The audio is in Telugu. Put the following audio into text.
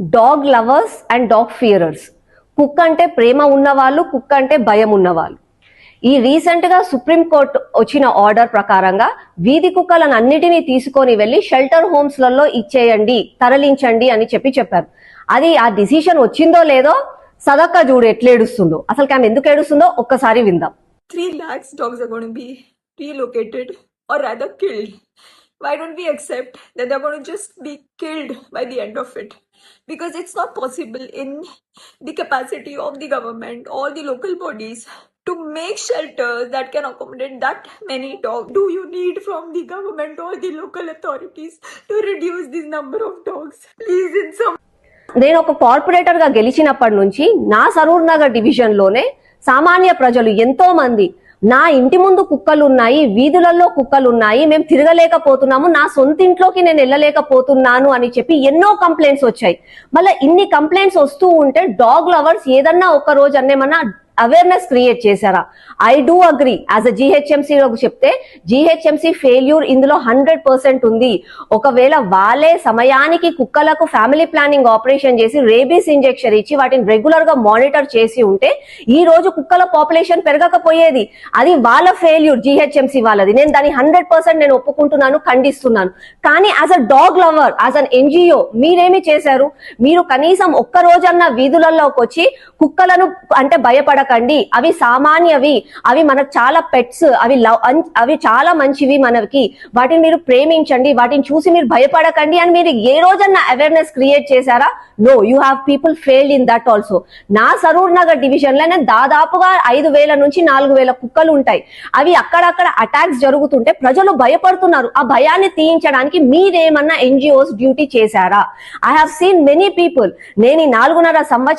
Dog lovers and dog fearers cook అంటే ప్రేమ ఉన్నవాళ్ళు కుక్ అంటే భయం ఉన్నవాళ్ళు. ఈ రీసెంట్గా సుప్రీం వచ్చిన ఆర్డర్ ప్రకారంగా వీధి కుక్కలను అన్నిటినీ తీసుకొని వెళ్ళి షెల్టర్ హోమ్స్లలో ఇచ్చేయండి తరలించండి అని చెప్పి చెప్పారు. అది ఆ డిసిషన్ వచ్చిందో లేదో సదక్క చూడు ఎట్లేడుస్తుందో అసలు ఆమె ఎందుకు ఏడుస్తుందో ఒక్కసారి విందాం. 3 lakhs dogs are going to be relocated or. Why don't we accept that they're going to just be killed by the end of it? Because it's not possible in the capacity of the government or the local bodies to make shelters that can accommodate that many dogs. Do you need from the government or the local authorities to reduce this number of dogs? Please, in some నేను ఒక కార్పొరేటర్గా గెలిచినప్పటి నుంచి నా సరూర్ నగర్ డివిజన్లోనే సామాన్య ప్రజలు ఎంతో మంది నా ఇంటి ముందు కుక్కలు ఉన్నాయి వీధులలో కుక్కలు ఉన్నాయి మేము తిరగలేకపోతున్నాము నా సొంత ఇంట్లోకి నేను వెళ్ళలేకపోతున్నాను అని చెప్పి ఎన్నో కంప్లైంట్స్ వచ్చాయి. మళ్ళీ ఇన్ని కంప్లైంట్స్ వస్తూ ఉంటే డాగ్ లవర్స్ ఏదన్నా ఒక రోజు అన్నేమన్నా అవేర్నెస్ క్రియేట్ చేశారా? I do agree as a GHMC చెప్తే జిహెచ్ఎంసీ ఫెయిల్యూర్ ఇందులో హండ్రెడ్ పర్సెంట్ ఉంది. ఒకవేళ వాళ్ళే సమయానికి కుక్కలకు ఫ్యామిలీ ప్లానింగ్ ఆపరేషన్ చేసి రేబీస్ ఇంజెక్షన్ ఇచ్చి వాటిని రెగ్యులర్గా మానిటర్ చేసి ఉంటే ఈ రోజు కుక్కల పాపులేషన్ పెరగకపోయేది. అది వాళ్ళ ఫెయిల్యూర్ జిహెచ్ఎంసీ వాళ్ళది. నేను దాని హండ్రెడ్ పర్సెంట్ నేను ఒప్పుకుంటున్నాను ఖండిస్తున్నాను. కానీ as a dog lover as an NGO మీరేమి చేశారు? మీరు కనీసం ఒక్క రోజన్నా వీధులలోకి వచ్చి కుక్కలను అంటే భయపడకండి అవి సామాన్యవి. అవి మనకు చాలా పెట్స్ అవి లవ్ అవి చాలా మంచివి మనకి. వాటిని మీరు ప్రేమించండి. వాటిని చూసి మీరు భయపడకండి అని మీరు ఏ రోజన్నా అవేర్నెస్ క్రియేట్ చేశారా? No you have people fail in that also నా సరూర్ నగర్ డివిజన్లోనే దాదాపుగా ఐదు వేల నుంచి నాలుగు వేల కుక్కలు ఉంటాయి. అవి అక్కడక్కడ అటాక్స్ జరుగుతుంటే ప్రజలు భయపడుతున్నారు. ఆ భయాన్ని తీయించడానికి మీరేమన్నా ఎన్జిఓస్ డ్యూటీ చేశారా? I have seen many people నేను ఈ నాలుగున్నర సంవత్సరం